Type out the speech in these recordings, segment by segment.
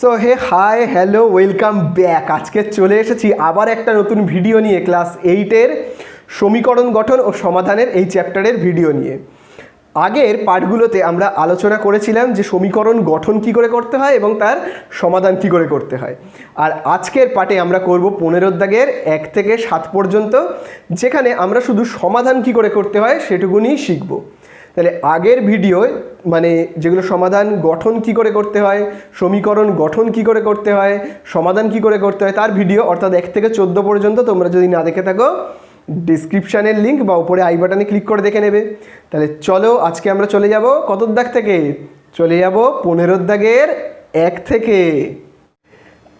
So hey hi hello welcome back আজকে চলে এসেছি আবার একটা নতুন ভিডিও নিয়ে ক্লাস এইটের সমীকরণ গঠন ও সমাধানের এই চ্যাপ্টারের ভিডিও নিয়ে। আগের পাঠগুলোতে আমরা আলোচনা করেছিলাম যে সমীকরণ গঠন কি করে করতে হয় এবং তার সমাধান কি করে করতে হয়। আর আজকের পাঠে আমরা করব পনেরো দাগের এক থেকে সাত পর্যন্ত, যেখানে আমরা শুধু সমাধান কি করে করতে হয় সেটুকুনি শিখব। তাহলে আগের ভিডিও মানে যেগুলো সমাধান গঠন কি করে করতে হয়, সমীকরণ গঠন কি করে করতে হয়, সমাধান কি করে করতে হয়, তার ভিডিও অর্থাৎ এক থেকে চোদ্দ পর্যন্ত তোমরা যদি না দেখে থাকো ডিসক্রিপশানের লিঙ্ক বা উপরে আই বাটনে ক্লিক করে দেখে নেবে। তাহলে চলো আজকে আমরা চলে যাব কত দাগ থেকে? চলে যাব পনেরো দাগের এক থেকে।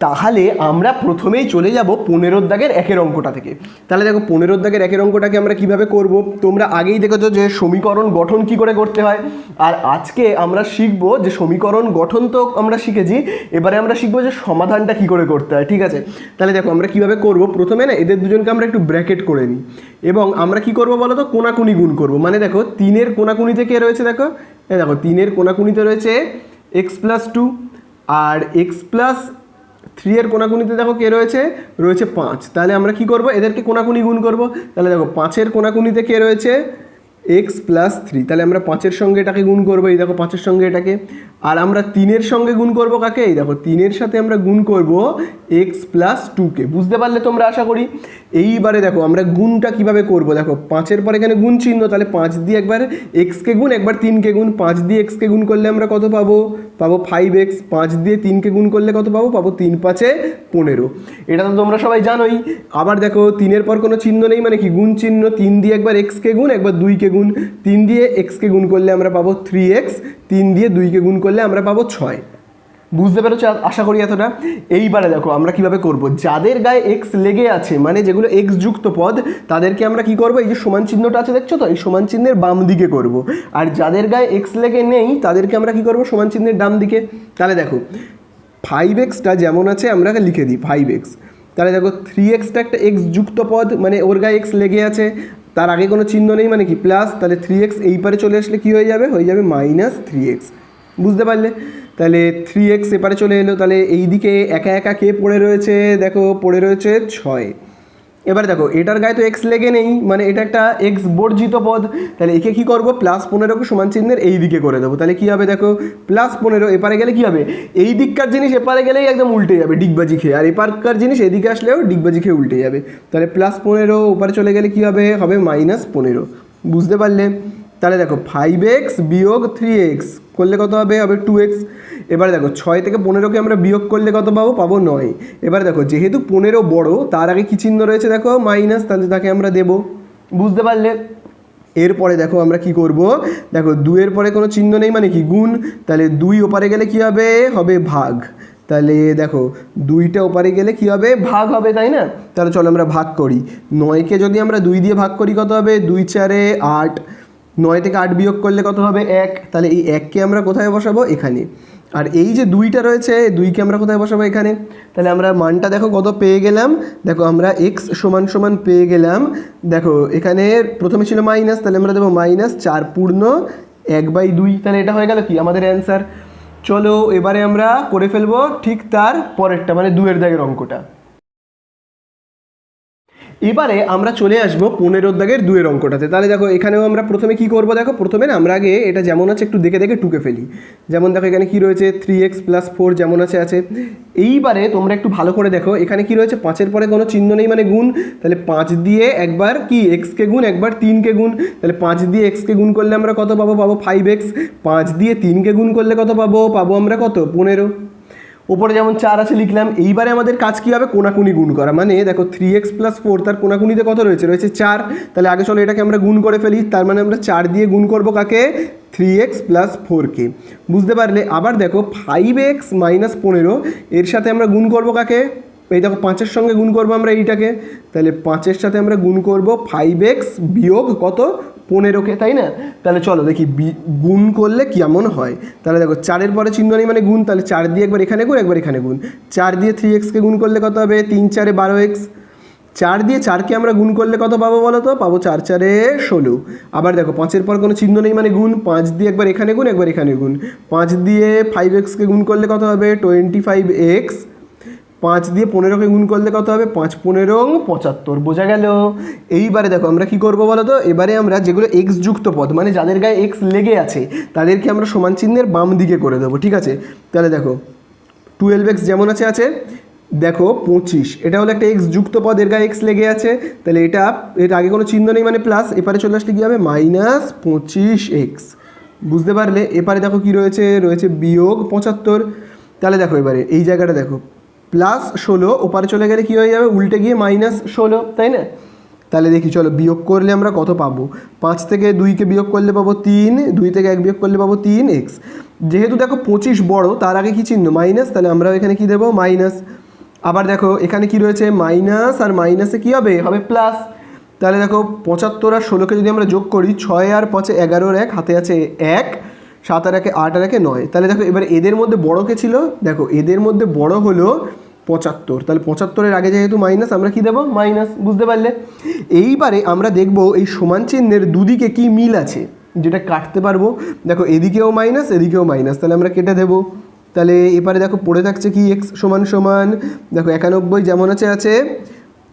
তাহলে আমরা প্রথমেই চলে যাব পনেরোর দাগের একের অঙ্কটা থেকে। তাহলে দেখো পনেরোর দাগের একের অঙ্কটাকে আমরা কীভাবে করব? তোমরা আগেই দেখেছ যে সমীকরণ গঠন কি করে করতে হয়। আর আজকে আমরা শিখব যে সমীকরণ গঠন তো আমরা শিখেছি, এবারে আমরা শিখব যে সমাধানটা কি করে করতে হয়, ঠিক আছে? তাহলে দেখো আমরা কীভাবে করব? প্রথমে না এদের দুজনকে আমরা একটু ব্র্যাকেট করে নিই। এবং আমরা কি করব বলো তো কোনাকুনি গুণ করব। মানে দেখো, তিনের কোনাকুনিতে কে রয়েছে দেখো? দেখো, তিনের কোনাকুনিতে রয়েছে এক্স প্লাস টু আর এক্স প্লাস থ্রি এর কোনাকুনিতে দেখো কে রয়েছে? রয়েছে পাঁচ। তাহলে আমরা কি করব? এদেরকে কোনাকুনি গুণ করব? তাহলে দেখো, পাঁচের কোনাকুনিতে কে রয়েছে? এক্স প্লাস থ্রি তাহলে আমরা পাঁচের সঙ্গে এটাকে গুণ করব, এই দেখো পাঁচের সঙ্গে এটাকে। আর আমরা তিনের সঙ্গে গুণ করব কাকে? এই দেখো, তিনের সাথে আমরা গুণ করব এক্স প্লাস টুকে বুঝতে পারলে তোমরা আশা করি? এইবারে দেখো, আমরা গুণটা কীভাবে করব? দেখো, পাঁচের পর এখানে গুণ চিহ্ন, তাহলে পাঁচ দিয়ে একবার এক্সকে গুণ, একবার তিনকে গুণ, পাঁচ দিয়ে এক্সকে গুণ করলে আমরা কত পাবো? পাবো ফাইভ এক্স পাঁচ দিয়ে তিনকে গুণ করলে কত পাবো? পাবো তিন পাঁচে পনেরো। এটা তো তোমরা সবাই জানোই। আবার দেখো, তিনের পর কোনো চিহ্ন নেই মানে কি? গুণ চিহ্ন, তিন দিয়ে একবার এক্সকে গুণ, একবার দুইকে গুণ তিন দিয়ে এক্সকে গুণ করলে আমরা পাবো থ্রি এক্স তিন দিয়ে দুইকে গুণ করলে আমরা পাবো ছয়। বুঝতে পেরেছ? আশা করি এতটা। এইবারে দেখো, আমরা কীভাবে করব? যাদের গায়ে এক্স লেগে আছে মানে যেগুলো এক্স যুক্ত পদ, তাদেরকে আমরা কি করব? এই যে সমান চিহ্নটা আছে, দেখছ তো? এই সমান চিহ্নের বাম দিকে করব। আর যাদের গায়ে এক্স লেগে নেই, তাদেরকে আমরা কি করব? সমান চিহ্নের ডান দিকে। তাহলে দেখো ফাইভ এক্সটা যেমন আছে, আমরা লিখে দিই ফাইভ এক্স তাহলে দেখো থ্রি এক্সটা একটা এক্স যুক্ত পদ মানে ওর গায়ে এক্স লেগে আছে। তার আগে কোনো চিহ্ন নেই মানে কি? প্লাস তাহলে থ্রি এক্স এই পারে চলে আসলে কি হয়ে যাবে? হয়ে যাবে মাইনাস থ্রি এক্স বুঝতে পারলে? তাহলে থ্রি এক্স এপারে চলে এলো। তাহলে এই দিকে একা একা কে পড়ে রয়েছে? দেখো, পড়ে রয়েছে ছয়। এবার দেখো, এটার গায়ে তো এক্স লেগে নেই মানে এটা একটা এক্স বর্জিত পদ। তাহলে একে কি করব? প্লাস পনেরোকে সমান চিহ্নের এই দিকে করে দেবো। তাহলে কি হবে দেখো? প্লাস পনেরো, এপারে গেলে কি হবে? এই দিককার জিনিস এপারে গেলেই একদম উল্টে যাবে ডিগবাজি খেয়ে। আর এপারকার জিনিস এদিকে আসলেও ডিগবাজি খেয়ে উল্টে যাবে। তাহলে প্লাস পনেরো, ওপারে চলে গেলে কি হবে? হবে মাইনাস পনেরো। বুঝতে পারলে? তাহলে দেখো ফাইভ এক্স বিয়োগ থ্রি এক্স করলে কত হবে? হবে টু এক্স এবারে দেখো, ছয় থেকে পনেরোকে আমরা বিয়োগ করলে কত পাবো? পাবো নয়। এবারে দেখো, যেহেতু পনেরো বড়, তার আগে কী চিহ্ন রয়েছে দেখো? মাইনাস তাহলে তাকে আমরা দেবো। বুঝতে পারলে? এরপরে দেখো আমরা কি করব? দেখো, দুইয়ের পরে কোনো চিহ্ন নেই মানে কি? গুণ। তাহলে দুই ওপারে গেলে কি হবে? হবে ভাগ। তাহলে দেখো, দুইটা ওপারে গেলে কি হবে? ভাগ হবে, তাই না? তাহলে চলো আমরা ভাগ করি। নয়কে যদি আমরা দুই দিয়ে ভাগ করি কত হবে? দুই চারে আট। নয় থেকে আট বিয়োগ করলে কত হবে? এক। তাহলে এই এককে আমরা কোথায় বসাবো? এখানে। আর এই যে দুইটা রয়েছে দুইকে আমরা কোথায় বসাবো এখানে? তাহলে আমরা মানটা দেখো কত পেয়ে গেলাম। দেখো আমরা এক্স সমান সমান পেয়ে গেলাম। দেখো, এখানে প্রথমে ছিল মাইনাস তাহলে আমরা দেবো মাইনাস চার পূর্ণ এক বাই দুই। তাহলে এটা হয়ে গেল কি? আমাদের অ্যান্সার চলো, এবারে আমরা করে ফেলব ঠিক তার পরেরটা মানে দুয়ের দাগের অঙ্কটা। এবারে আমরা চলে আসব পনেরোর দাগের দুয়ের অঙ্কটাতে। তাহলে দেখো, এখানেও আমরা প্রথমে কি করব দেখো? প্রথমে না, আমরা আগে এটা যেমন আছে একটু দেখে দেখে টুকে ফেলি। যেমন দেখো, এখানে কি রয়েছে? থ্রি এক্স প্লাস ফোর যেমন আছে আছে। এইবারে তোমরা একটু ভালো করে দেখো, এখানে কি রয়েছে? পাঁচের পরে কোনো চিহ্ন নেই মানে গুণ। তাহলে পাঁচ দিয়ে একবার কি? এক্সকে গুণ, একবার তিনকে গুণ। তাহলে পাঁচ দিয়ে এক্সকে গুণ করলে আমরা কত পাবো? পাবো ফাইভ এক্স পাঁচ দিয়ে তিনকে গুণ করলে কত পাবো? পাবো আমরা কত? পনেরো। ওপরে যেমন চার আছে, লিখলাম, এইবারে আমাদের কাজ কী হবে? কোনাকুনি গুণ করা। মানে দেখো থ্রি এক্স প্লাস ফোর তার কোনাকুনিতে কত রয়েছে? রয়েছে চার। তাহলে আগে চলো এটাকে আমরা গুণ করে ফেলি। তার মানে আমরা চার দিয়ে গুণ করব কাকে? থ্রি এক্স প্লাস ফোরকে বুঝতে পারলে, আবার দেখো ফাইভ এক্স মাইনাস পনেরো, এর সাথে আমরা গুণ করব কাকে? এই দেখো পাঁচের সঙ্গে গুণ করব আমরা এইটাকে। তাহলে পাঁচের সাথে আমরা গুণ করব ফাইভ এক্স বিয়োগ কত? পনেরোকে, তাই না? তাহলে চলো দেখি গুণ করলে কেমন হয়? তাহলে দেখো চারের পরে চিহ্ন নেই মানে গুণ, তাহলে চার দিয়ে একবার এখানে গুণ, একবার এখানে গুণ। চার দিয়ে থ্রি এক্সকে গুণ করলে কত হবে? তিন চারে বারো এক্স চার দিয়ে চারকে আমরা গুণ করলে কত পাবো বলো তো? পাবো চার চারে ষোলো। আবার দেখো পাঁচের পর কোনো চিহ্ন নেই মানে গুণ, পাঁচ দিয়ে একবার এখানে গুণ, একবার এখানে গুণ। পাঁচ দিয়ে ফাইভ এক্সকে গুণ করলে কত হবে? টোয়েন্টি ফাইভ এক্স পাঁচ দিয়ে পনেরোকে গুণ করলে কত হবে? পাঁচ পনেরো পঁচাত্তর। বোঝা গেল? এইবারে দেখো, আমরা কি করব বলো তো? এবারে আমরা যেগুলো এক্স যুক্ত পদ মানে যাদের গায়ে এক্স লেগে আছে, তাদেরকে আমরা সমান চিহ্নের বাম দিকে করে দেবো, ঠিক আছে? তাহলে দেখো টুয়েলভ এক্স যেমন আছে আছে, দেখো পঁচিশ। এটা হলো একটা এক্স যুক্ত পদ, এর গায়ে এক্স লেগে আছে। তাহলে এটা, এর আগে কোনো চিহ্ন নেই মানে প্লাস এপারে চলে আসলে কী হবে? মাইনাস পঁচিশ এক্স বুঝতে পারলে? এপারে দেখো কি রয়েছে? রয়েছে বিয়োগ পঁচাত্তর। তাহলে দেখো এবারে, এই জায়গাটা দেখো। প্লাস ষোলো, ওপারে চলে গেলে কী হয়ে যাবে? উল্টে গিয়ে মাইনাস ষোলো, তাই না? তাহলে দেখি, চলো, বিয়োগ করলে আমরা কত পাবো? পাঁচ থেকে দুইকে বিয়োগ করলে পাবো তিন, দুই থেকে এক বিয়োগ করলে পাবো তিন এক্স যেহেতু দেখো পঁচিশ বড়, তার আগে কি চিহ্ন? মাইনাস তাহলে আমরা এখানে কি দেবো? মাইনাস আবার দেখো, এখানে কি রয়েছে? মাইনাস আর মাইনাসে কি হবে? হবে প্লাস তাহলে দেখো, পঁচাত্তর আর ষোলোকে যদি আমরা যোগ করি, ছয় আর পাঁচে এগারোর এক, হাতে আছে এক। সাত আর একে আট আর একে নয়। তাহলে দেখো, এবার এদের মধ্যে বড় কে ছিল? দেখো, এদের মধ্যে বড় হলো পঁচাত্তর। তাহলে পঁচাত্তরের আগে যেহেতু মাইনাস আমরা কি দেবো? মাইনাস বুঝতে পারলে? এইবারে আমরা দেখব এই সমান চিহ্নের দুদিকে কি মিল আছে, যেটা কাটতে পারব। দেখো, এদিকেও মাইনাস এদিকেও মাইনাস তাহলে আমরা কেটে দেবো। তাহলে এবারে দেখো, পড়ে থাকছে কি? এক্স সমান সমান। দেখো, একানব্বই যেমন আছে আছে।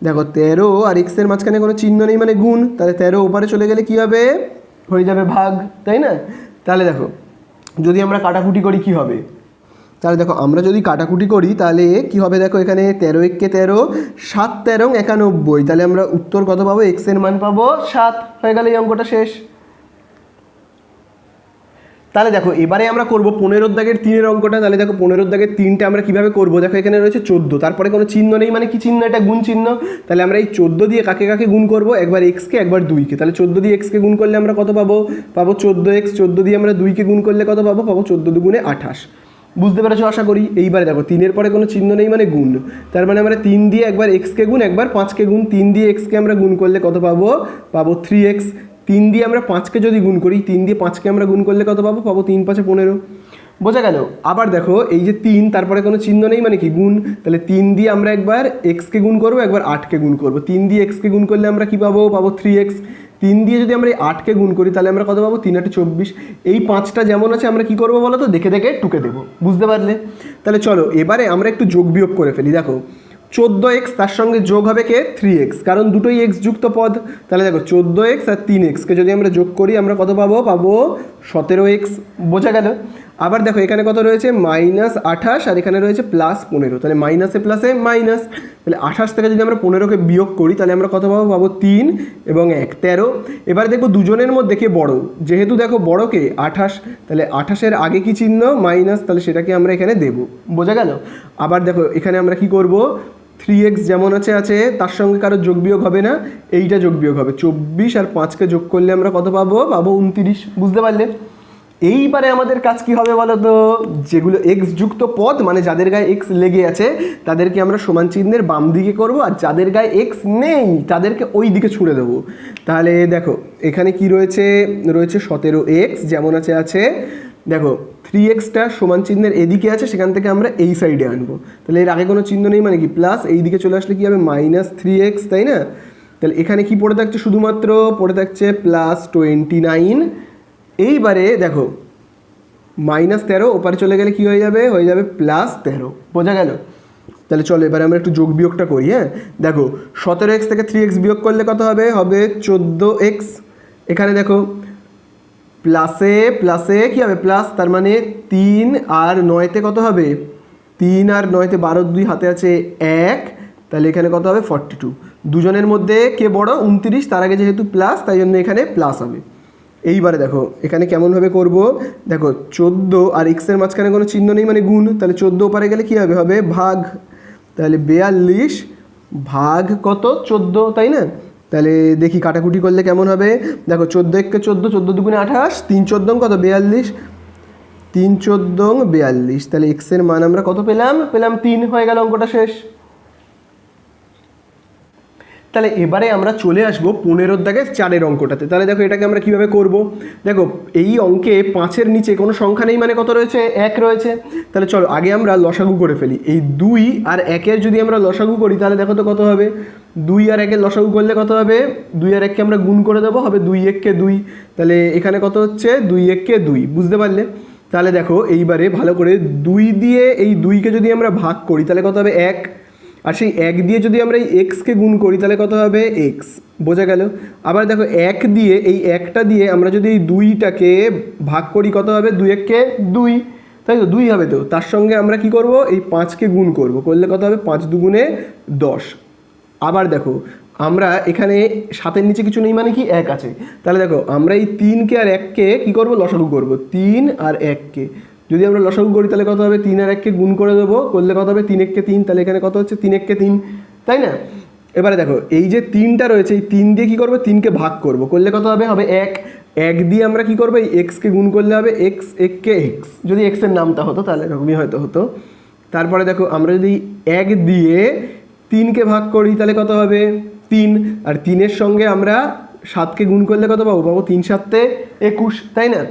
দেখো, তেরো আর এক্সের মাঝখানে কোনো চিহ্ন নেই মানে গুণ। তাহলে তেরো ওপারে চলে গেলে কি হবে? হয়ে যাবে ভাগ, তাই না? তাহলে দেখো, যদি আমরা কাটাকুটি করি কি হবে? তাহলে দেখো, আমরা যদি কাটাকুটি করি, তাহলে কি হবে দেখো এখানে তেরো এককে তেরো, সাত তেরো একানব্বই। তাহলে আমরা উত্তর কত পাবো? এক্সের মান পাবো সাত। হয়ে গেলে এই অঙ্কটা শেষ। তাহলে দেখো, এবারে আমরা করব পনেরোর দাগের তিনের অঙ্কটা, তাহলে দেখো পনেরোর দাগের তিনটা আমরা কীভাবে করব? দেখো, এখানে রয়েছে চোদ্দ। তারপরে কোনো চিহ্ন নেই মানে কি চিহ্ন? এটা গুণ চিহ্ন। তাহলে আমরা এই চোদ্দ দিয়ে কাকে কাকে গুণ করব? একবার এক্সকে একবার দুইকে তাহলে চোদ্দ দিয়ে এক্সকে গুণ করলে আমরা কত পাবো? পাবো চোদ্দ এক্স চোদ্দ দিয়ে আমরা দুইকে গুণ করলে কত পাবো? পাবো চোদ্দ দুগুণে আঠাশ। বুঝতে পেরেছ? আশা করি। এইবারে দেখো, তিনের পরে কোনো চিহ্ন নেই মানে গুণ। তার মানে আমরা তিন দিয়ে একবার এক্সকে গুণ, একবার পাঁচকে গুণ। তিন দিয়ে এক্সকে আমরা গুণ করলে কত পাবো? পাবো থ্রি এক্স তিন দিয়ে আমরা পাঁচকে যদি গুণ করি, তিন দিয়ে পাঁচকে আমরা গুণ করলে কত পাবো? পাবো তিন, পাঁচে পনেরো। বোঝা গেল? আবার দেখো, এই যে তিন, তারপরে কোনো চিহ্ন নেই মানে কি গুণ? তাহলে তিন দিয়ে আমরা একবার এক্সকে গুণ করব, একবার আটকে গুণ করব। তিন দিয়ে এক্সকে গুণ করলে আমরা কী পাবো? পাবো থ্রি এক্স তিন দিয়ে যদি আমরা এই আটকে গুণ করি, তাহলে আমরা কত পাবো? তিন আটে চব্বিশ। এই পাঁচটা যেমন আছে, আমরা কি করব বলো তো? দেখে দেখে টুকে দেবো। বুঝতে পারলে? তাহলে চলো, এবারে আমরা একটু যোগ বিয়োগ করে ফেলি। দেখো চোদ্দ এক্স তার সঙ্গে যোগ হবে কে? Three x. কারণ দুটোই এক্স যুক্ত পদ। তাহলে দেখো, চোদ্দ এক্স আর তিন এক্সকে যদি আমরা যোগ করি, আমরা কত পাবো? পাবো সতেরো এক্স। বোঝা গেল? আবার দেখো, এখানে কত রয়েছে? মাইনাস আঠাশ, আর এখানে রয়েছে প্লাস পনেরো। তাহলে মাইনাসে প্লাসে মাইনাস তাহলে আঠাশ থেকে যদি আমরা পনেরোকে বিয়োগ করি, তাহলে আমরা কত পাবো? পাবো তিন এবং এক, তেরো। এবার দেখব দুজনের মধ্যে কে বড়? যেহেতু দেখো বড়কে আঠাশ, তাহলে আঠাশের আগে কি চিহ্ন? মাইনাস তাহলে সেটাকে আমরা এখানে দেবো। বোঝা গেল? আবার দেখো, এখানে আমরা কি করব? থ্রি এক্স যেমন আছে আছে, তার সঙ্গে কারও যোগ বিয়োগ হবে না। এইটা যোগ বিয়োগ হবে। চব্বিশ আর পাঁচকে যোগ করলে আমরা কত পাবো? পাবো উনতিরিশ। বুঝতে পারলে? এইবারে আমাদের কাজ কি হবে বলো তো যেগুলো এক্স যুক্ত পদ মানে যাদের গায়ে এক্স লেগে আছে, তাদেরকে আমরা সমান চিহ্নের বাম দিকে করব, আর যাদের গায়ে এক্স নেই, তাদেরকে ওই দিকে ছুঁড়ে দেবো। তাহলে দেখো, এখানে কি রয়েছে? রয়েছে সতেরো এক্স যেমন আছে আছে, দেখো থ্রি এক্সটা সমান চিহ্নের এদিকে আছে, সেখান থেকে আমরা এই সাইডে আনব। তাহলে এর আগে কোনো চিহ্ন নেই মানে কি? প্লাস এই দিকে চলে আসলে কি হবে? মাইনাস থ্রি এক্স তাই না? তাহলে এখানে কি পড়ে থাকছে? শুধুমাত্র পড়ে থাকছে প্লাস টোয়েন্টি নাইন এইবারে দেখো মাইনাস তেরো, ওপারে চলে গেলে কি হয়ে যাবে? হয়ে যাবে প্লাস তেরো। বোঝা গেল? তাহলে চলো, এবারে আমরা একটু যোগ বিয়োগটা করি হ্যাঁ? দেখো, সতেরো এক্স থেকে থ্রি এক্স বিয়োগ করলে কত হবে? হবে চোদ্দ এক্স এখানে দেখো প্লাসে প্লাসে কি হবে? প্লাস তার মানে তিন আর নয়তে কত হবে? তিন আর নয়তে বারো দুই হাতে আছে এক। তাহলে এখানে কত হবে? ফর্টি টু দুজনের মধ্যে কে বড়? উনত্রিশ। তার আগে যেহেতু প্লাস তাই জন্য এখানে প্লাস হবে। এইবারে দেখো, এখানে কেমনভাবে করব? দেখো, চোদ্দ আর এক্সের মাঝখানে কোনো চিহ্ন নেই মানে গুণ, তাহলে চোদ্দ ওপারে গেলে কী হবে? হবে ভাগ। তাহলে বেয়াল্লিশ ভাগ কত? চোদ্দ, তাই না? তাহলে দেখি কাটাকুটি করলে কেমন হবে? দেখো, চোদ্দ এককে চোদ্দ চোদ্দ দুগুণে আঠাশ, তিন চোদ্দ কত? বেয়াল্লিশ। তিন চোদ্দ বেয়াল্লিশ। তাহলে এক্সের মান আমরা কত পেলাম? পেলাম তিন, হয়ে গেল অঙ্কটা শেষ। তাহলে এবারে আমরা চলে আসব পনেরোর দাগে চারের অঙ্কটাতে। তাহলে দেখো এটাকে আমরা কীভাবে করব? দেখো, এই অঙ্কে পাঁচের নিচে কোনো সংখ্যা নেই মানে কত রয়েছে? এক রয়েছে। তাহলে চলো, আগে আমরা লসাগু করে ফেলি। এই দুই আর একের যদি আমরা লসাগু করি, তাহলে দেখো তো কত হবে? দুই আর একের লসাগু করলে কত হবে? দুই আর এককে আমরা গুণ করে দেবো, হবে দুই এককে দুই। তাহলে এখানে কত হচ্ছে? দুই এককে দুই। বুঝতে পারলে? তাহলে দেখো, এইবারে ভালো করে দুই দিয়ে এই দুইকে যদি আমরা ভাগ করি, তাহলে কত হবে? এক। আর সেই এক দিয়ে যদি আমরা এই এক্সকে গুণ করি, তাহলে কত হবে? এক্স বোঝা গেল? আবার দেখো, এক দিয়ে, এই একটা দিয়ে আমরা যদি এই দুইটাকে ভাগ করি, কত হবে? দুই এককে দুই। তাই তো? দুই হবে তো? তার সঙ্গে আমরা কি করব? এই পাঁচকে গুণ করব। করলে কত হবে? পাঁচ দুগুণে দশ। আবার দেখো, আমরা এখানে সাতের নিচে কিছু নেই মানে কি? এক আছে। তাহলে দেখো, আমরা এই তিনকে আর এককে কি করব? লসাগু করব। তিন আর এককে যদি আমরা লসাগু করি, তাহলে কত হবে? তিন আর এককে গুণ করে দেবো। করলে কত হবে? তিন এককে তিন। তাহলে এখানে কত হচ্ছে? তিন এককে তিন। তাই না? এবারে দেখো, এই যে তিনটা রয়েছে, এই তিন দিয়ে কি করব? তিনকে ভাগ করব। করলে কত হবে? হবে এক। এক দিয়ে আমরা কি করব? এই এক্সকে গুণ করলে হবে এক্স এককে এক্স যদি এক্সের নামটা হতো, তাহলে এরকমই হয়তো হতো। তারপরে দেখো, আমরা যদি এক দিয়ে তিনকে ভাগ করি, তাহলে কত হবে? তিন। আর তিনের সঙ্গে আমরা সাতকে গুণ করলে কত পাবো? পাবো তিন সাতে একুশ। তাই না?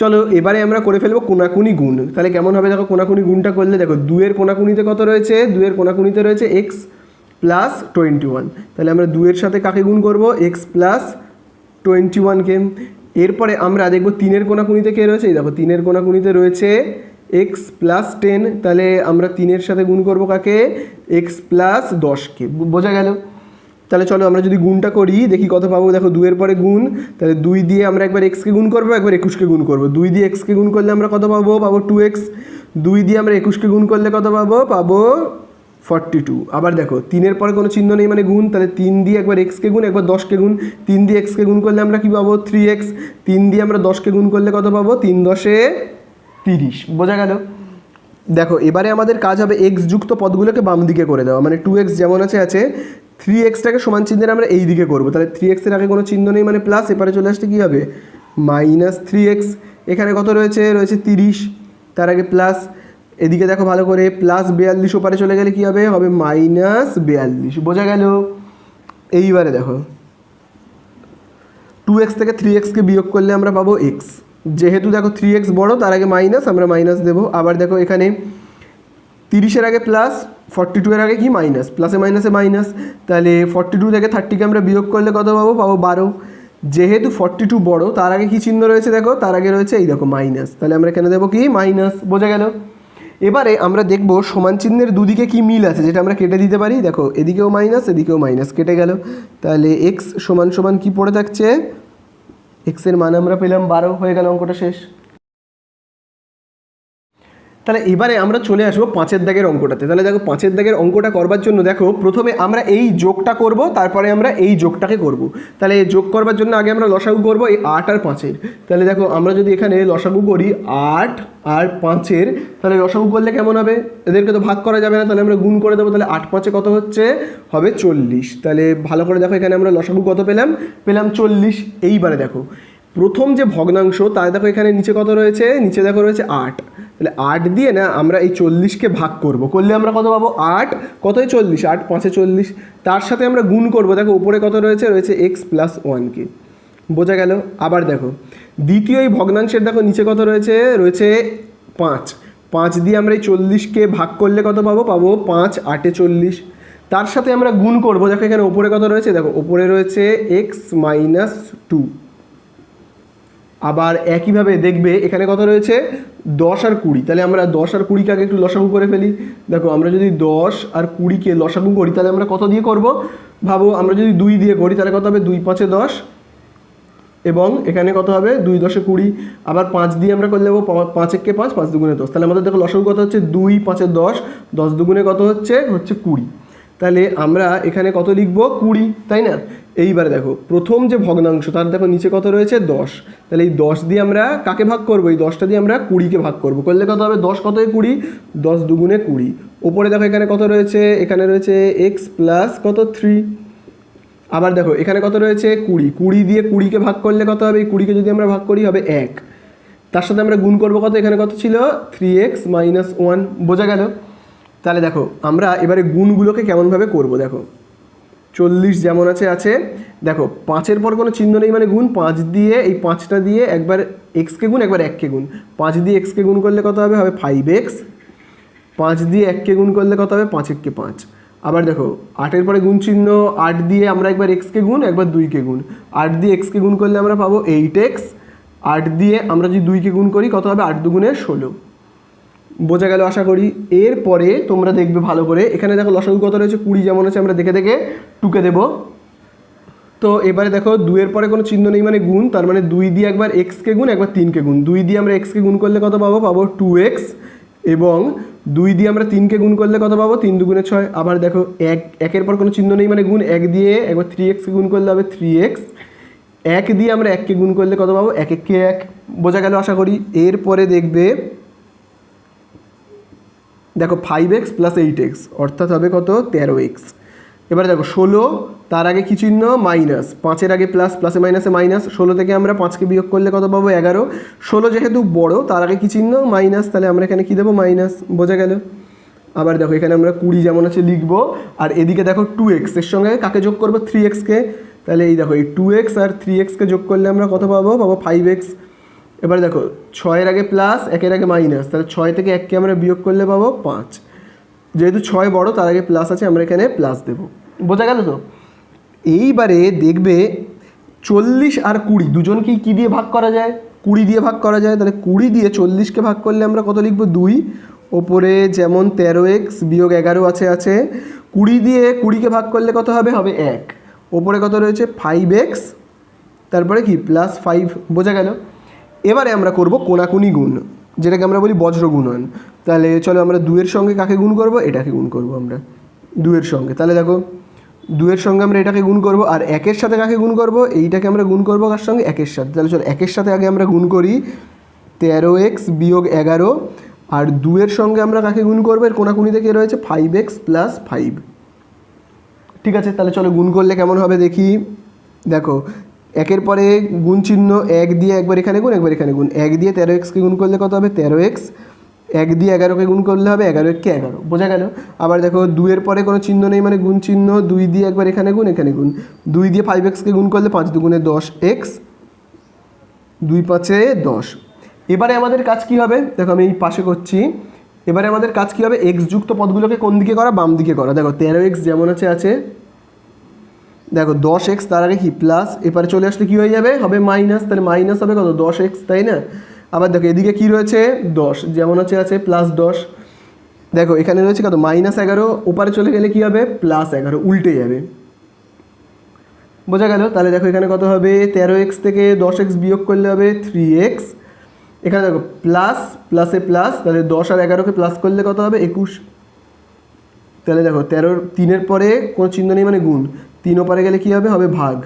চলো, এবারে আমরা করে ফেলব কোনাকুনি গুণ। তাহলে কেমন হবে দেখো, কোনাকুনি গুণটা করলে দেখো দুয়ের কোনাকুনিতে কত রয়েছে? দুয়ের কোনাকুনিতে রয়েছে এক্স প্লাস টোয়েন্টি ওয়ান তাহলে আমরা দুয়ের সাথে কাকে গুণ করব? এক্স প্লাস টোয়েন্টি ওয়ানকে এরপরে আমরা দেখব তিনের কোনাকুনিতে কে রয়েছে? এই দেখো, তিনের কোনাকুনিতে রয়েছে এক্স প্লাস টেন তাহলে আমরা তিনের সাথে গুণ করব কাকে? এক্স প্লাস দশকে বোঝা গেল? তাহলে চলো আমরা যদি গুণটা করি, দেখি কত পাবো। দেখো দুয়ের পরে গুণ, তাহলে দুই দিয়ে আমরা একবার এক্সকে গুণ করব, একবার একুশকে গুণ করব। দুই দিয়ে এক্সকে গুণ করলে আমরা কত পাবো? পাবো টু এক্স দুই দিয়ে আমরা একুশকে গুণ করলে কত পাবো? পাবো ফর্টি টু আবার দেখো, তিনের পরে কোনো চিহ্ন নেই মানে গুণ, তাহলে তিন দিয়ে একবার এক্সকে গুণ, একবার দশকে গুণ। তিন দিয়ে এক্সকে গুণ করলে আমরা কী পাবো? থ্রি এক্স তিন দিয়ে আমরা দশকে গুণ করলে কত পাবো? তিন দশে তিরিশ। বোঝা গেল? দেখো, এবারে আমাদের কাজ হবে এক্স যুক্ত পদগুলোকে বাম দিকে করে দেওয়া। মানে টু এক্স যেমন আছে আছে থ্রি এক্সটাকে সমান চিহ্নের আমরা এই দিকে করব। তাহলে থ্রি এক্সের আগে কোনো চিহ্ন নেই মানে প্লাস এপারে চলে আসতে কী হবে? মাইনাস থ্রি এক্স এখানে কত রয়েছে? রয়েছে তিরিশ, তার আগে প্লাস এদিকে দেখো ভালো করে প্লাস বিয়াল্লিশ, ওপারে চলে গেলে কী হবে? হবে মাইনাস বিয়াল্লিশ, বোঝা গেল? এইবারে দেখো টু এক্স থেকে থ্রি এক্সকে বিয়োগ করলে আমরা পাবো এক্স যেহেতু দেখো থ্রি এক্স বড়ো, তার আগে মাইনাস আমরা মাইনাস দেবো। আবার দেখো এখানে তিরিশের আগে প্লাস ফর্টি টু এর আগে কি? মাইনাস প্লাসে মাইনাসে মাইনাস তাহলে ফর্টি টু থেকে থার্টিকে আমরা বিয়োগ করলে কত পাবো? পাবো বারো। যেহেতু ফর্টি টু বড়ো, তার আগে কী চিহ্ন রয়েছে দেখো? তার আগে রয়েছে এই দেখো মাইনাস তাহলে আমরা এখানে দেবো কি? মাইনাস বোঝা গেল? এবারে আমরা দেখব সমান চিহ্নের দুদিকে কি মিল আছে, যেটা আমরা কেটে দিতে পারি। দেখো, এদিকেও মাইনাস এদিকেও মাইনাস কেটে গেল। তাহলে এক্স সমান সমান কি পড়ে থাকছে? এক্সের মান আমরা পেলাম বারো হয়ে গেল অঙ্কটা শেষ। তাহলে এবারে আমরা চলে আসব পাঁচের দাগের অঙ্কটাতে। তাহলে দেখো পাঁচের দাগের অঙ্কটা করবার জন্য দেখো প্রথমে আমরা এই যোগটা করব, তারপরে আমরা এই যোগটাকে করব। তাহলে যোগ করবার জন্য আগে আমরা লসাগু করব এই আট আর পাঁচের। তাহলে দেখো আমরা যদি এখানে লসাগু করি আট আর পাঁচের, তাহলে লসাগু করলে কেমন হবে? এদেরকে তো ভাগ করা যাবে না, তাহলে আমরা গুণ করে দেবো, তাহলে আট পাঁচে কত হচ্ছে? হবে চল্লিশ। তাহলে ভালো করে দেখো এখানে আমরা লসাগু কত পেলাম? পেলাম চল্লিশ। এইবারে দেখো প্রথম যে ভগ্নাংশ, তার দেখো এখানে নিচে কত রয়েছে? নিচে দেখো রয়েছে আট। তাহলে আট দিয়ে না আমরা এই চল্লিশকে ভাগ করব। করলে আমরা কত পাবো? আট। কতই চল্লিশ? আট পাঁচে চল্লিশ। তার সাথে আমরা গুণ করব। দেখো উপরে কত রয়েছে? রয়েছে এক্স প্লাস ওয়ানকে বোঝা গেল? আবার দেখো। দ্বিতীয় এই ভগ্নাংশের দেখো নিচে কত রয়েছে? রয়েছে পাঁচ। পাঁচ দিয়ে আমরা এই চল্লিশকে ভাগ করলে কত পাবো? পাবো পাঁচ, আটে চল্লিশ। তার সাথে আমরা গুণ করব। দেখো এখানে ওপরে কত রয়েছে? দেখো ওপরে রয়েছে এক্স মাইনাস টু আবার একইভাবে দেখবে এখানে কত রয়েছে? দশ আর কুড়ি। তাহলে আমরা দশ আর কুড়িকে আগে একটু লসাগু করে ফেলি। দেখো, আমরা যদি দশ আর কুড়িকে লসাগু করি, তাহলে আমরা কত দিয়ে করব? ভাবো, আমরা যদি দুই দিয়ে করি, তাহলে কত হবে? দুই পাঁচে দশ। এবং এখানে কত হবে? দুই দশে কুড়ি। আবার পাঁচ দিয়ে আমরা করে দেবো পাঁচ একে পাঁচ পাঁচ দুগুণে দশ। তাহলে আমাদের দেখো লসাগু কত হচ্ছে? দুই পাঁচে দশ। দশ দুগুণে কত হচ্ছে? হচ্ছে কুড়ি। তাহলে আমরা এখানে কত লিখব? কুড়ি, তাই না? এইবারে দেখো, প্রথম যে ভগ্নাংশ, তার দেখো নিচে কত রয়েছে? দশ। তাহলে এই দশ দিয়ে আমরা কাকে ভাগ করব? এই দশটা দিয়ে আমরা কুড়িকে ভাগ করব। করলে কত হবে? দশ কত কুড়ি? দশ দুগুণে কুড়ি। ওপরে দেখো এখানে কত রয়েছে? এখানে রয়েছে এক্স প্লাস কত? থ্রি আবার দেখো, এখানে কত রয়েছে? কুড়ি। কুড়ি দিয়ে কুড়িকে ভাগ করলে কত হবে? এই কুড়িকে যদি আমরা ভাগ করি, হবে এক। তার সাথে আমরা গুণ করব কত? এখানে কত ছিল? থ্রি এক্স মাইনাস ওয়ান বোঝা গেল? তাহলে দেখো, আমরা এবারে গুণগুলোকে কেমনভাবে করব? দেখো চল্লিশ যেমন আছে আছে। দেখো, পাঁচের পর কোনো চিহ্ন নেই মানে গুণ, পাঁচ দিয়ে এই পাঁচটা দিয়ে একবার এক্সকে গুণ, একবার এককে গুণ। পাঁচ দিয়ে এক্সকে গুণ করলে কত হবে? হবে ফাইভ এক্স পাঁচ দিয়ে এককে গুণ করলে কত হবে? পাঁচ এককে পাঁচ। আবার দেখো, আটের পরে গুণ চিহ্ন, আট দিয়ে আমরা একবার এক্সকে গুণ, একবার দুইকে গুণ। আট দিয়ে এক্সকে গুণ করলে আমরা পাবো এইট এক্স আট দিয়ে আমরা যদি দুইকে গুণ করি, কত হবে? আট দুগুণে ষোলো। বোঝা গেল আশা করি। এরপরে তোমরা দেখবে ভালো করে। এখানে দেখো লসাগু কত রয়েছে? কুড়ি যেমন আছে, আমরা দেখে দেখে টুকে দেবো। তো এবারে দেখো, দুইয়ের পরে কোনো চিহ্ন নেই মানে গুণ, তার মানে দুই দিয়ে একবার এক্সকে গুণ, একবার তিনকে গুণ। দুই দিয়ে আমরা এক্সকে গুণ করলে কত পাবো? পাবো টু এক্স এবং দুই দিয়ে আমরা তিনকে গুণ করলে কত পাবো? তিন দুগুণে ছয়। আবার দেখো, এক, একের পর কোনো চিহ্ন নেই মানে গুণ। এক দিয়ে একবার থ্রি এক্সকে গুণ করলে হবে থ্রি এক্স এক দিয়ে আমরা এককে গুণ করলে কত পাবো? এক এককে এক। বোঝা গেল আশা করি। এরপরে দেখবে দেখো five x plus eight x অর্থাৎ হবে কত? তেরো এক্স এবারে দেখো, ষোলো, তার আগে কি চিহ্ন? মাইনাস পাঁচের আগে প্লাস প্লাসে মাইনাসে মাইনাস ষোলো থেকে আমরা পাঁচকে বিয়োগ করলে কত পাবো? এগারো। ষোলো যেহেতু বড়, তার আগে কি চিহ্ন? মাইনাস তাহলে আমরা এখানে কী দেবো? মাইনাস বোঝা গেল? আবার দেখো, এখানে আমরা কুড়ি যেমন আছে লিখব। আর এদিকে দেখো টু এক্সের সঙ্গে কাকে যোগ করব? থ্রি এক্সকে তাহলে এই দেখো, এই টু এক্স আর থ্রি এক্সকে যোগ করলে আমরা কত পাবো? পাবো ফাইভ এক্স এবার দেখো, ছয়ের আগে প্লাস একের আগে মাইনাস তাহলে ছয় থেকে এককে আমরা বিয়োগ করলে পাবো পাঁচ। যেহেতু ছয় বড়, তার আগে প্লাস আছে, আমরা এখানে প্লাস দেবো। বোঝা গেল তো? এইবারে দেখবে চল্লিশ আর কুড়ি, দুজনকেই কী দিয়ে ভাগ করা যায়? কুড়ি দিয়ে ভাগ করা যায়, তাহলে কুড়ি দিয়ে চল্লিশকে ভাগ করলে আমরা কত লিখব? দুই। ওপরে যেমন তেরো এক্স বিয়োগ এগারো আছে আছে। কুড়ি দিয়ে কুড়িকে ভাগ করলে কত হবে? হবে এক। ওপরে কত রয়েছে? ফাইভ এক্স তারপরে কি? প্লাস ফাইভ বোঝা গেল? এবারে আমরা করব কোনাকুনি গুণ, যেটাকে আমরা বলি বজ্র গুণন। তাহলে চলো আমরা দুয়ের সঙ্গে কাকে গুণ করব? এটাকে গুণ করব আমরা। দুয়ের সঙ্গে। তাহলে দেখো দুয়ের সঙ্গে আমরা এটাকে গুণ করব, আর একের সাথে কাকে গুণ করব? এইটাকে আমরা গুণ করব কার সঙ্গে? একের সাথে। তাহলে চলো, একের সাথে আগে আমরা গুণ করি তেরো এক্স বিয়োগ এগারো, আর দুয়ের সঙ্গে আমরা কাকে গুণ করব? এর কোনাকুনি থেকে রয়েছে? Five x plus five. ঠিক আছে, তাহলে চলো গুণ করলে কেমন হবে দেখি। দেখো একের পরে গুণ চিহ্ন এক দিয়ে একবার এখানে গুণ, একবার এখানে গুণ। এক দিয়ে তেরো এক্সকে গুণ করলে কত হবে? তেরো এক্স। এক দিয়ে এগারোকে গুণ করলে হবে এগারো একে এগারো। বোঝা গেল? আবার দেখো, দুইয়ের পরে কোনো চিহ্ন নেই মানে গুণ চিহ্ন, দুই দিয়ে একবার এখানে গুণ এখানে গুণ। দুই দিয়ে ফাইভ এক্সকে গুণ করলে পাঁচ দুগুণে দশ এক্স। দুই পাঁচে দশ। এবারে আমাদের কাজ কি হবে? দেখো, আমি এই পাশে করছি। এবারে আমাদের কাজ কি হবে? এক্স যুক্ত পদগুলোকে কোন দিকে করা? বাম দিকে করা। দেখো, তেরো এক্স যেমন আছে আছে। দেখো, দশ এক্স তার আগে কি? প্লাস এপারে চলে আসলে কী হয়ে যাবে? হবে মাইনাস তাহলে মাইনাস হবে কত? দশ এক্স তাই না? আবার দেখো, এদিকে কি রয়েছে? দশ, যেমন হচ্ছে আছে প্লাস দশ। দেখো, এখানে রয়েছে কত? মাইনাস এগারো, ওপারে চলে গেলে কি হবে? প্লাস এগারো, উল্টে যাবে। বোঝা গেল? তাহলে দেখো, এখানে কত হবে? তেরো এক্স থেকে দশ এক্স বিয়োগ করলে হবে থ্রি এক্স এখানে দেখো প্লাস প্লাসে প্লাস তাহলে দশ আর এগারোকে প্লাস করলে কত হবে? একুশ। তাহলে দেখো, তেরোর তিনের পরে কোনো চিহ্ন নেই মানে গুণ। তিন ওপারে গেলে কি হবে? হবে ভাগ।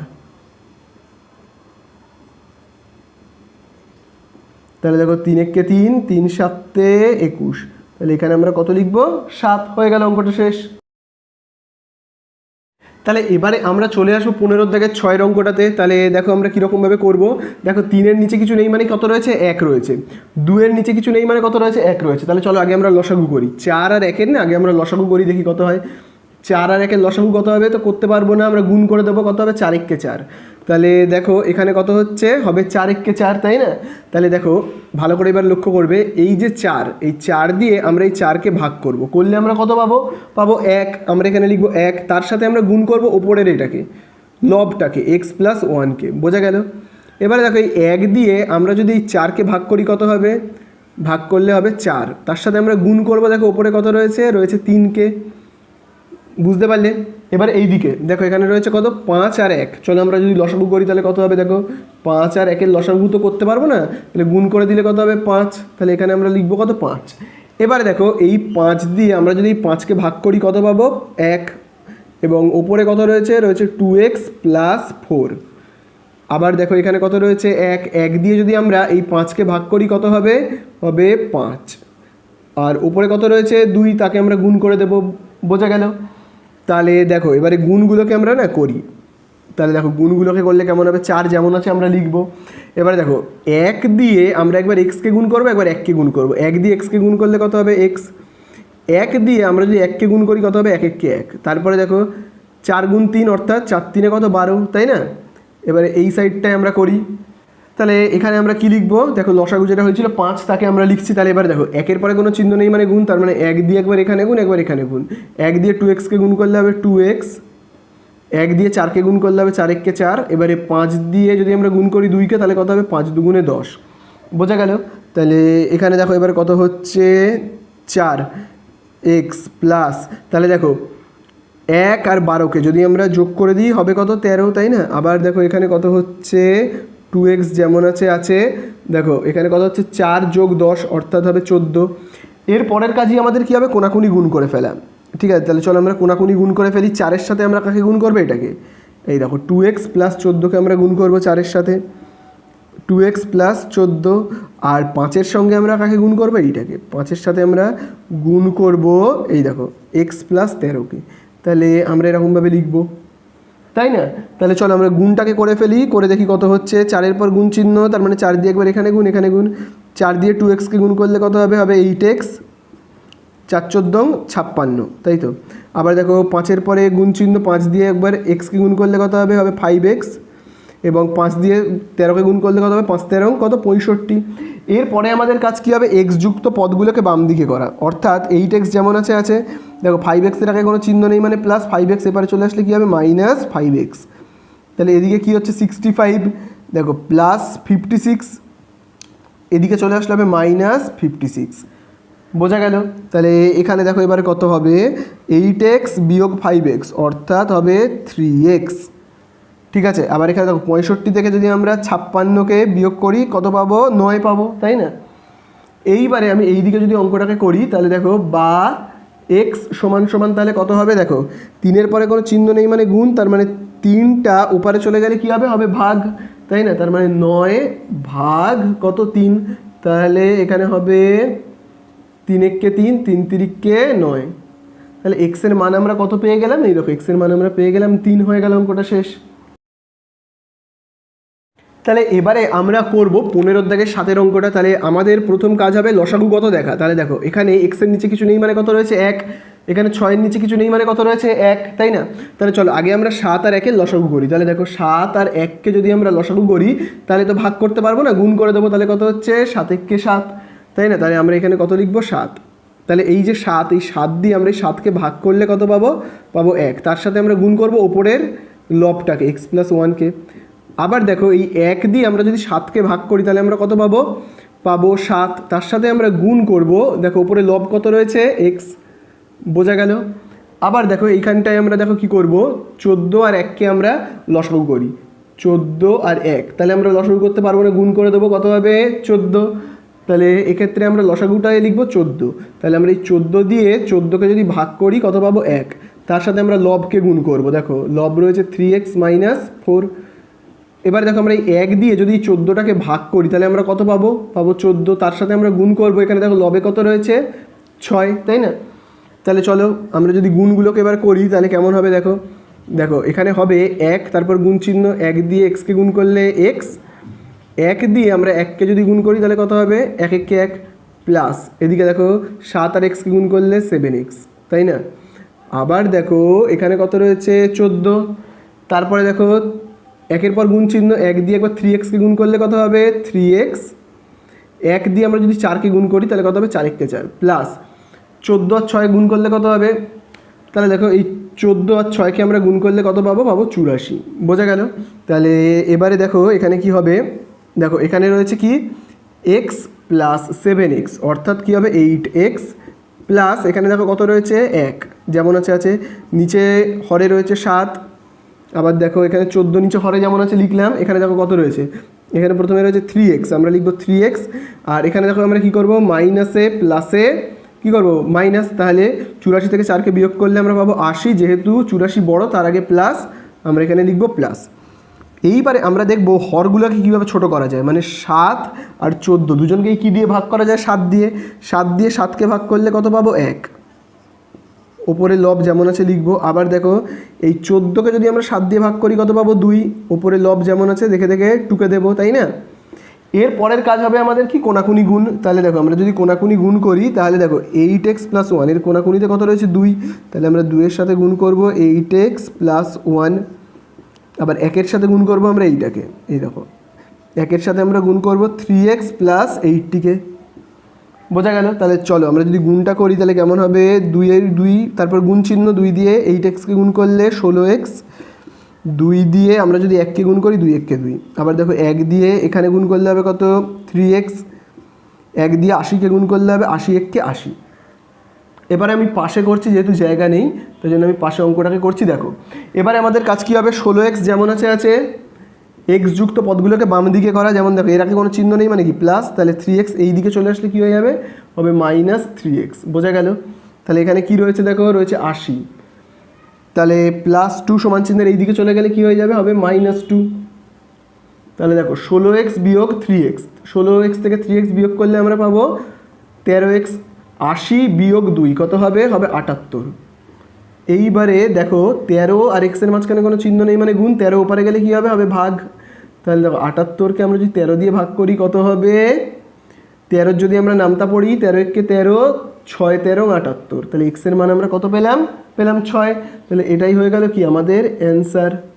তাহলে দেখো তিন এককে তিন তিন সাতে একুশ। তাহলে এখানে আমরা কত লিখব? সাত। হয়ে গেল অঙ্কটা শেষ। তাহলে এবারে আমরা চলে আসব পনেরোর দাগের ছয়ের অঙ্কটাতে। তাহলে দেখো আমরা কীরকমভাবে করব? দেখো তিনের নিচে কিছু নেই মানে কত রয়েছে? এক রয়েছে। দুয়ের নিচে কিছু নেই মানে কত রয়েছে? এক রয়েছে। তাহলে চলো আগে আমরা লসাগু করি। চার আর একের না? আগে আমরা লসাগু করি, দেখি কত হয়। চার আর একের লসাগু কত হবে? তো করতে পারব না, আমরা গুণ করে দেবো কত হবে? চার এককে চার। তাহলে দেখো, এখানে কত হচ্ছে? হবে চার এককে চার, তাই না? তাহলে দেখো, ভালো করে এবার লক্ষ্য করবে, এই যে চার, এই চার দিয়ে আমরা এই চারকে ভাগ করব। করলে আমরা কত পাবো? পাবো এক। আমরা এখানে লিখব এক। তার সাথে আমরা গুণ করব ওপরের এটাকে, লবটাকে এক্স প্লাস ওয়ানকে বোঝা গেল? এবারে দেখো, এই এক দিয়ে আমরা যদি এই চারকে ভাগ করি কত হবে? ভাগ করলে হবে চার। তার সাথে আমরা গুণ করব, দেখো, ওপরে কত রয়েছে? রয়েছে তিনকে। বুঝতে পারলে? এবার এই দিকে দেখো, এখানে রয়েছে কত? পাঁচ আর এক। চলো আমরা যদি লসাগু করি, তাহলে কত হবে দেখো? পাঁচ আর একের লসাগু তো করতে পারব না? তাহলে গুণ করে দিলে কত হবে? পাঁচ। তাহলে এখানে আমরা লিখব কত? পাঁচ। এবারে দেখো, এই পাঁচ দিয়ে আমরা যদি পাঁচকে ভাগ করি, কত পাবো? এক। এবং ওপরে কত রয়েছে? রয়েছে টু এক্স প্লাস ফোর আবার দেখো, এখানে কত রয়েছে? এক। এক দিয়ে যদি আমরা এই পাঁচকে ভাগ করি, কত হবে? হবে পাঁচ। আর ওপরে কত রয়েছে? দুই। তাকে আমরা গুণ করে দেবো। বোঝা গেল? তাহলে দেখো, এবারে গুণগুলোকে আমরা না করি। তাহলে দেখো, গুণগুলোকে করলে কেমন হবে? চার যেমন আছে আমরা লিখব। এবারে দেখো, এক দিয়ে আমরা একবার এক্সকে গুণ করব, একবার এককে গুণ করব। এক দিয়ে এক্সকে গুণ করলে কত হবে? এক্স এক দিয়ে আমরা যদি এককে গুণ করি, কত হবে? এক এককে এক। তারপরে দেখো, চার গুণ তিন অর্থাৎ চার তিনে কত? বারো, তাই না? এবারে এই সাইডটায় আমরা করি। তাহলে এখানে আমরা কি লিখব? দেখো লসাগু যেটা হয়েছিল, পাঁচ তাকে আমরা লিখছি, তাহলে এবার দেখো, একের পরে কোনো চিহ্ন নেই মানে গুণ, তার মানে এক দিয়ে একবার এখানে গুণ, একবার এখানে গুণ। এক দিয়ে টু এক্সকে গুণ করলে হবে টু এক্স এক দিয়ে চারকে গুণ করলে হবে চার এককে চার, এবারে পাঁচ দিয়ে যদি আমরা গুণ করি দুইকে তাহলে কত হবে? পাঁচ দুগুণে দশ। বোঝা গেল? তাহলে এখানে দেখো এবার কত হচ্ছে? চার এক্স প্লাস তাহলে দেখো, এক আর বারোকে যদি আমরা যোগ করে দিই, হবে কত? তেরো, তাই না? আবার দেখো এখানে কত হচ্ছে? টু এক্স যেমন আছে আছে, দেখো, এখানে কথা হচ্ছে চার যোগ দশ, অর্থাৎ হবে চোদ্দ। এর পরের কাজই আমাদের কী হবে? কোনাকুনি গুণ করে ফেলা। ঠিক আছে, তাহলে চলো আমরা কোনাকুনি গুণ করে ফেলি। চারের সাথে আমরা কাকে গুণ করব? এটাকে। এই দেখো টু এক্স প্লাস চোদ্দোকে আমরা গুণ করব চারের সাথে। টু এক্স প্লাস চোদ্দ, আর পাঁচের সঙ্গে আমরা কাকে গুণ করব? এইটাকে। পাঁচের সাথে আমরা গুণ করব, এই দেখো এক্স প্লাস তেরোকে। তাহলে আমরা এরকমভাবে লিখব। তাই না? তাহলে চলো আমরা গুণটাকে করে ফেলি, করে দেখি কত হচ্ছে। চারের পর গুণ চিহ্ন, তার মানে চার দিয়ে একবার এখানে গুণ এখানে গুণ। চার দিয়ে টু এক্সকে গুণ করলে কত হবে? হবে এইট এক্স চার চোদ্দং ছাপ্পান্ন, তাই তো? আবার দেখো পাঁচের পরে গুণ চিহ্ন, পাঁচ দিয়ে একবার এক্সকে গুণ করলে কত হবে? হবে ফাইভ এক্স এবং পাঁচ দিয়ে তেরোকে গুণ করলে কত হবে? পাঁচ তেরো, কত? পঁয়ষট্টি। এরপরে আমাদের কাজ কী হবে? এক্স যুক্ত পদগুলোকে বাম দিকে করা। অর্থাৎ এইট এক্স যেমন আছে আছে, দেখো ফাইভ এক্সের আগে কোনো চিহ্ন নেই মানে প্লাস ফাইভ এক্স এপারে চলে আসলে কী হবে? মাইনাস ফাইভ এক্স তাহলে এদিকে কী হচ্ছে? সিক্সটি ফাইভ দেখো প্লাস ফিফটি সিক্স এদিকে চলে আসলে হবে মাইনাস ফিফটি সিক্স বোঝা গেল? তাহলে এখানে দেখো এবারে কত হবে? এইট এক্স বিয়োগ ফাইভ এক্স অর্থাৎ হবে থ্রি এক্স ঠিক আছে, আবার এখানে দেখো, পঁয়ষট্টি থেকে যদি আমরা ছাপ্পান্নকে বিয়োগ করি, কত পাবো? নয় পাবো, তাই না? এইবারে আমি এই দিকে যদি অঙ্কটাকে করি, তাহলে দেখো, বা এক্স সমান সমান তাহলে কত হবে? দেখো, তিনের পরে কোনো চিহ্ন নেই মানে গুণ, তার মানে তিনটা ওপারে চলে গেলে কী হবে? হবে ভাগ, তাই না? তার মানে নয় ভাগ কত তিন? তাহলে এখানে হবে তিন এককে তিন তিন তিরিককে নয়। তাহলে এক্সের মান আমরা কত পেয়ে গেলাম? এই দেখো এক্সের মান আমরা পেয়ে গেলাম, তিন হয়ে গেল অঙ্কটা শেষ। তাহলে এবারে আমরা করব পনেরোর দাগের সাতের অঙ্কটা। তাহলে আমাদের প্রথম কাজ হবে লসাগু কত দেখা। তাহলে দেখো, এখানে এক্সের নিচে কিছু নেই মানে কত রয়েছে? এক। এখানে ছয়ের নিচে কিছু নেই মানে কত রয়েছে? এক, তাই না? তাহলে চলো, আগে আমরা সাত আর একের লসাগু করি। তাহলে দেখো, সাত আর এককে যদি আমরা লসাগু করি, তাহলে তো ভাগ করতে পারব না? গুণ করে দেবো, তাহলে কত হচ্ছে? সাত এককে সাত, তাই না? তাহলে আমরা এখানে কত লিখব? সাত। তাহলে এই যে সাত, এই সাত দিয়ে আমরা এই সাতকে ভাগ করলে কত পাবো? পাবো এক। তার সাথে আমরা গুণ করব ওপরের লবটাকে এক্স প্লাস ওয়ানকে আবার দেখো এই এক দিয়ে আমরা যদি সাতকে ভাগ করি, তাহলে আমরা কত পাবো? পাবো সাত। তার সাথে আমরা গুণ করব। দেখো উপরে লব কত রয়েছে? এক্স বোঝা গেল? আবার দেখো এইখানটায় আমরা দেখো কি করব? চোদ্দ আর এককে আমরা লসাগু করি। চোদ্দ আর এক। তাহলে আমরা লসাগু করতে পারব না, গুণ করে দেবো কত হবে? চোদ্দ। তাহলে এক্ষেত্রে আমরা লসাগুটায় লিখব চোদ্দ। তাহলে আমরা এই চোদ্দ দিয়ে চোদ্দোকে যদি ভাগ করি, কত পাবো? এক। তার সাথে আমরা লবকে গুণ করব। দেখো, লব রয়েছে থ্রি এক্স মাইনাস ফোর এবার দেখো আমরা এই এক দিয়ে যদি চোদ্দোটাকে ভাগ করি, তাহলে আমরা কত পাবো? পাবো চোদ্দ, তার সাথে আমরা গুণ করব। এখানে দেখো লবে কত রয়েছে? ছয়, তাই না? তাহলে চলো আমরা যদি গুণগুলোকে এবার করি, তাহলে কেমন হবে দেখো? দেখো, এখানে হবে এক, তারপর গুণ চিহ্ন এক দিয়ে এক্সকে গুণ করলে এক্স এক দিয়ে আমরা এককে যদি গুণ করি, তাহলে কত হবে? এক এককে এক প্লাস এদিকে দেখো, সাত আর এক্সকে গুণ করলে সেভেন এক্স তাই না? আবার দেখো, এখানে কত রয়েছে? চোদ্দ। তারপরে দেখো একের পর গুণ চিহ্ন এক দিয়ে একবার থ্রি এক্সকে গুণ করলে কত হবে? থ্রি এক্স এক দিয়ে আমরা যদি চারকে গুণ করি, তাহলে কত হবে? চার এককে চার। প্লাস চোদ্দ আর ছয় গুণ করলে কত হবে? তাহলে দেখো এই চোদ্দ আর ছয়কে আমরা গুণ করলে কত পাবো? পাবো চুরাশি। বোঝা গেল? তাহলে এবারে দেখো এখানে কি হবে? দেখো এখানে রয়েছে কি? এক্স প্লাস সেভেন এক্স অর্থাৎ কী হবে? এইট এক্স প্লাস এখানে দেখো কত রয়েছে? এক। যেমন আছে আছে। নিচে হরে রয়েছে সাত আবার দেখো এখানে চোদ্দ নিচে হরে যেমন আছে, লিখলাম, এখানে দেখো কত রয়েছে? এখানে প্রথমে রয়েছে থ্রি এক্স আমরা লিখব থ্রি এক্স আর এখানে দেখো আমরা কী করব? মাইনাসে প্লাসে কী করব? মাইনাস তাহলে চুরাশি থেকে চারকে বিয়োগ করলে আমরা পাবো আশি, যেহেতু চুরাশি বড়, তার আগে প্লাস আমরা এখানে লিখব প্লাস এইবারে আমরা দেখব হরগুলোকে কীভাবে ছোট করা যায় মানে সাত আর চোদ্দ, দুজনকেই কী দিয়ে ভাগ করা যায়? সাত দিয়ে সাত দিয়ে সাতকে ভাগ করলে কত পাবো? এক। ওপরে লব যেমন আছে লিখব। আবার দেখো, এই চোদ্দোকে যদি আমরা সাত দিয়ে ভাগ করি, কত পাবো? দুই। ওপরে লব যেমন আছে, দেখে দেখে টুকে দেবো, তাই না? এর পরের কাজ হবে আমাদের কি? কোনাকুনি গুণ। তাহলে দেখো, আমরা যদি কোনাকুনি গুণ করি, তাহলে দেখো এইট এক্স প্লাস ওয়ানের কোনাকুনিতে কত রয়েছে? দুই। তাহলে আমরা দুইয়ের সাথে গুণ করব এইট এক্স প্লাস ওয়ান আবার একের সাথে গুণ করব আমরা এইটাকে। এই দেখো, একের সাথে আমরা গুণ করব থ্রি এক্স প্লাস এইটটিকে বোঝা গেল? তাহলে চলো, আমরা যদি গুণটা করি, তাহলে কেমন হবে? দুইয়ের দুই, তারপর গুণ চিহ্ন দুই দিয়ে এইট এক্সকে গুণ করলে ষোলো এক্স দুই দিয়ে আমরা যদি এককে গুণ করি, দুই এককে দুই। আবার দেখো, এক দিয়ে এখানে গুণ করলে হবে কত? থ্রি এক্স এক দিয়ে আশিকে গুণ করলে হবে আশি এককে আশি। এবারে আমি পাশে করছি, যেহেতু জায়গা নেই, তাই জন্য আমি পাশে অঙ্কটাকে করছি, দেখো। এবারে আমাদের কাজ কী হবে? ষোলো এক্স যেমন আছে আছে। এক্স যুক্ত পদগুলোকে বাম দিকে করা, যেমন দেখো, এর আগে কোনো চিহ্ন নেই মানে কি? প্লাস তাহলে থ্রি এক্স এই দিকে চলে আসলে কী হয়ে যাবে? হবে মাইনাস থ্রি এক্স বোঝা গেল? তাহলে এখানে কি রয়েছে দেখো? রয়েছে আশি। তাহলে প্লাস টু সমান চিহ্নের এই দিকে চলে গেলে কি হয়ে যাবে? হবে মাইনাস টু তাহলে দেখো, ষোলো এক্স বিয়োগ থ্রি এক্স ষোলো এক্স থেকে থ্রি এক্স বিয়োগ করলে আমরা পাবো তেরো এক্স আশি বিয়োগ দুই। কত হবে? হবে আটাত্তর। এইবারে দেখো, তেরো আর এক্সের মাঝখানে কোনো চিহ্ন নেই মানে গুণ, তেরো ওপারে গেলে কী হবে? হবে ভাগ। তাহলে দেখো, আটাত্তরকে আমরা যদি তেরো দিয়ে ভাগ করি, কত হবে? তেরোর যদি আমরা নামতা পড়ি, তেরো এককে তেরো, ছয়, তেরো, আটাত্তর। তাহলে এক্সের মান আমরা কত পেলাম? পেলাম ছয়। তাহলে এটাই হয়ে গেল কি? আমাদের অ্যান্সার